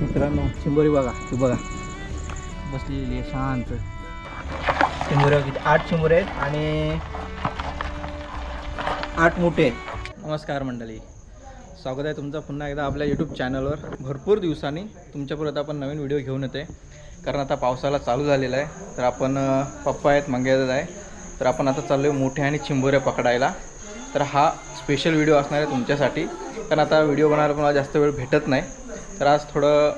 मित्रांनो चिंबोरी बघा तू बघा. बसलेली आहे शांत. चिंबोऱ्या किती आठ चिंबोरे आहेत आणि आठ मोठे आहेत. नमस्कार मंडळी. स्वागत आहे तुमचं पुन्हा एकदा आपल्या यूट्यूब चॅनलवर भरपूर दिवसांनी तुमच्यापर्यंत आपण नवीन व्हिडिओ घेऊन येते कारण आता पावसाला चालू झालेला आहे. तर आपण पप्पा आहेत मंगेदादा आहे. तर आपण आता चाललो आहे मोठ्या आणि चिंबोऱ्या पकडायला. तर हा स्पेशल व्हिडिओ असणार आहे तुमच्यासाठी. कारण आता व्हिडिओ बनायला पण जास्त वेळ भेटत नाही. तर आज थोडं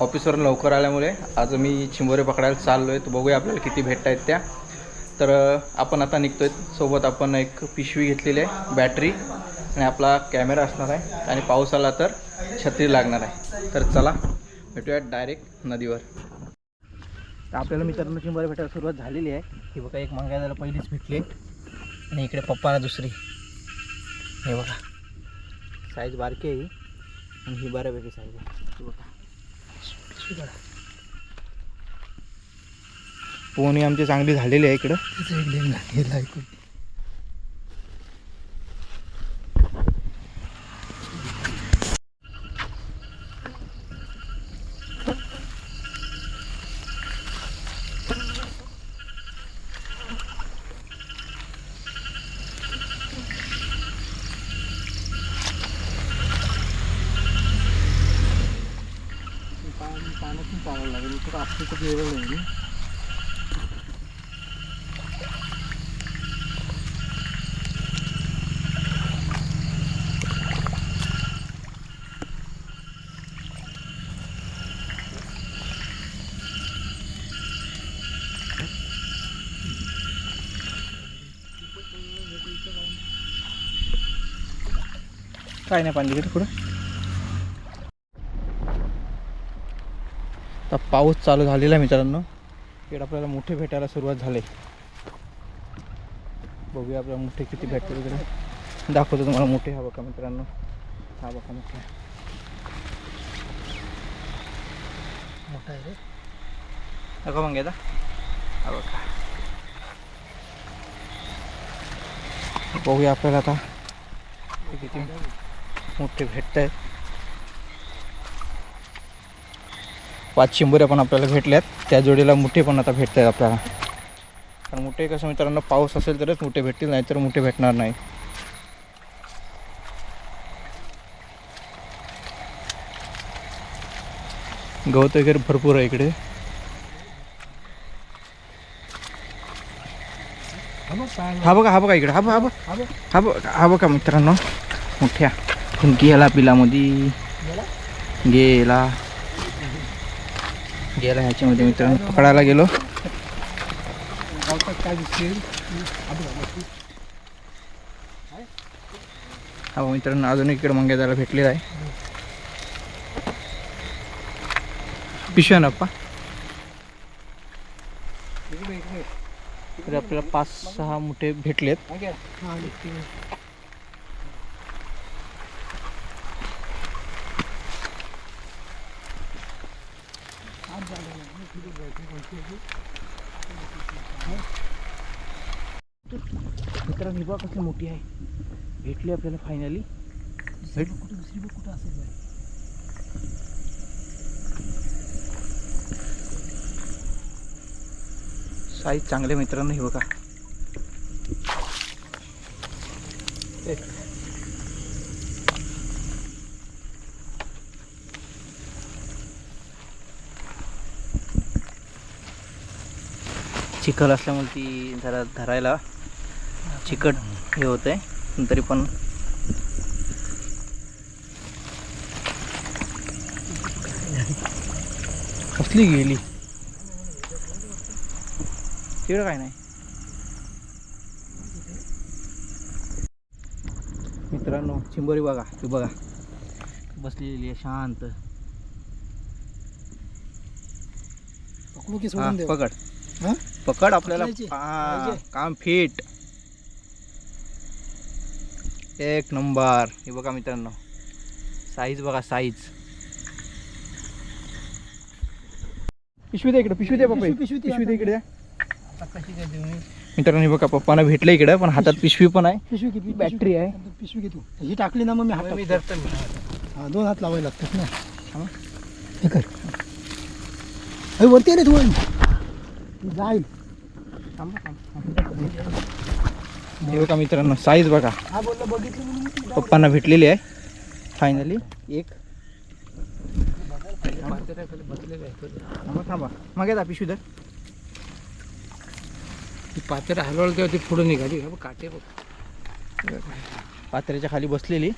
ऑफिसवरून लवकर आल्यामुळे आज मी चिंबोरे पकडायला चाललो आहे तर बघूया आपल्याला किती भेटत आहेत त्या. तर आपण आता निघतो आहे सोबत आपण एक पिशवी घेतलेली आहे बॅटरी. आणि आपला कॅमेरा असणार आहे. आणि पाऊस आला तर छत्री लागणार आहे. तर चला भेटूया डायरेक्ट नदीवर. तर आपल्याला मित्रांनो चिंबोरे भेटायला सुरुवात झालेली आहे. ही बघा एक मंगायला पहिलीच भेटली आणि इकडे पप्पाला दुसरी. हे बघा. साईज बारकी आहे आणि ही बऱ्यापैकी साईज आहे. पोहणी आमची चांगली झालेली आहे इकडं. पाण्यातून लागेल इकडं आपली खूप वेगळं नाही काय नाही पाणी तिकडे पुढं आता पाऊस चालू झालेला आहे मित्रांनो. इकडे आपल्याला मोठे भेटायला सुरुवात झाली. बघूया आपल्याला मोठे किती भेटते वगैरे दाखवतो तुम्हाला मोठे. हा बघा मित्रांनो. हा बघा मोठे. मोठा आहे रे. नका मग येता हा बघा. बघूया आपल्याला आता किती मोठे भेटत आहेत पाच चिंबोऱ्या पण आपल्याला भेटल्यात. त्या जोडीला मुठे पण आता भेटत आहेत आपल्याला. कारण मुठे कसं मित्रांनो पाऊस असेल तरच मुठे भेटतील नाहीतर मुठे भेटणार नाही. गवत वगैरे भरपूर आहे इकडे. हा बघा हा बघा इकडे हा बघा हा बघा. हा बघा हा बघा मित्रांनो. मोठ्या. गेला पिलामध्ये. गेला. गेला ह्याच्यामध्ये मित्रांनो पकडायला गेलो. हा मित्रांनो अजून इकडे मंग्या जायला भेटलेला आहे. पिशव्या नप्पा आपल्याला पाच सहा मोठे भेटलेत. मित्रांनो ही बघा कसली मोठी आहे. भेटली आपल्याला फायनली भेट कुठे दुसरी बघ कुठं असेल साईज चांगले मित्रांनो हे बघा. एक. चिखल असल्यामुळे ती जरा धरायला चिकट हे होत आहे तरी पण कसली गेली? तिकडं काय नाही. मित्रांनो चिंबोरी बघा तू बघा. बसलेली आहे शांत. पकडू पकड? पकड आपल्याला? हा? काम फिट एक नंबर. हे बघा मित्रांनो. साईज बघा साईज पिशवी दे इकडे पिशवी दे पप्पा पिशवी- पिशवी दे. इकडे. मित्रांनो हे बघा पप्पांना भेटलं इकडे पण हातात पिशवी पण आहे. पिशवी पिशवी- बॅटरी आहे. पिशवी घे तू. ही टाकली ना मग मी हात टाकतो. हा दोन हात लावायला लागतात ना. हे? कर. अरे वरती आहे रे तू. जाईल. हे बघा मित्रांनो साईज बघा. हा. पप्पांना भेटलेली आहे फायनली एक. थांबा थांबा. मग येता पिशवी दर ती पात्र हलवलं तेव्हा ती पुढे निघाली. हा काटे बघ. पात्र्याच्या खाली बसलेली.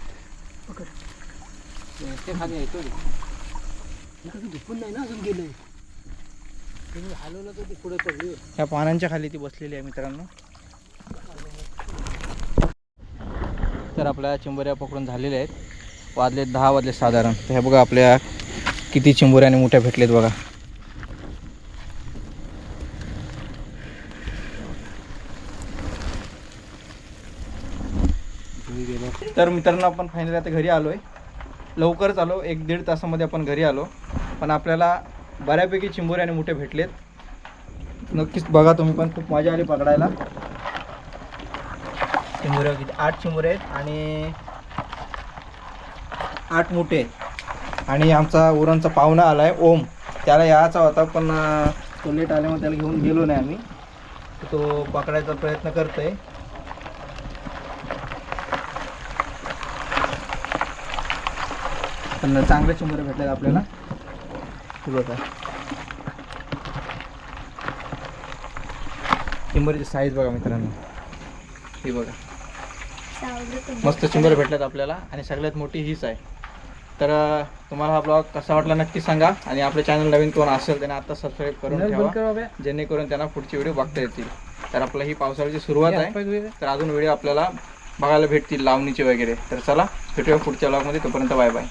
खाली येतो नाही ना अजून हलवलं तर ती पुढे पडली ह्या पानांच्या खाली ती बसलेली आहे मित्रांनो. तर आपल्या चिंबोऱ्या पकडून झालेल्या आहेत. वाजले दहा वाजले साधारण. तर हे बघा आपल्या किती चिंबोऱ्या मोठ्या भेटलेत बघा. तर मित्रांनो आपण फायनली आता घरी आलो आहे लवकरच आलो. एक दीड तासामध्ये आपण घरी आलो. पण आपल्याला बऱ्यापैकी चिंबोऱ्याने मोठे भेटलेत. नक्कीच बघा तुम्ही पण. खूप मजा आली पकडायला. चिमुरे किती? आठ चिमुरे आहेत आणि आठ मोठे आहेत. आणि आमचा उरणचा पाहुणा आला आहे ओम. त्याला यायचा होता पण तो लेट आल्यामुळे त्याला घेऊन गेलो नाही आम्ही. तो पकडायचा प्रयत्न करतो आहे पण चांगले चिमुरे भेटलेत आपल्याला. बघा चिंबरीची साईज बघा मित्रांनो. हे बघा. मस्त चिंबर भेटल्यात आपल्याला आणि सगळ्यात मोठी हीच आहे. तर तुम्हाला हा ब्लॉग कसा वाटला नक्की सांगा आणि आपले चॅनल नवीन कोण असेल त्याने आता सबस्क्राईब करून ठेवा. जेणेकरून त्यांना पुढचे व्हिडिओ बघता येतील. तर आपलं ही पावसाळ्याची सुरुवात आहे. तर अजून व्हिडिओ आपल्याला बघायला भेटतील लावणीचे वगैरे. तर चला भेटूया पुढच्या ब्लॉगमध्ये तोपर्यंत बाय बाय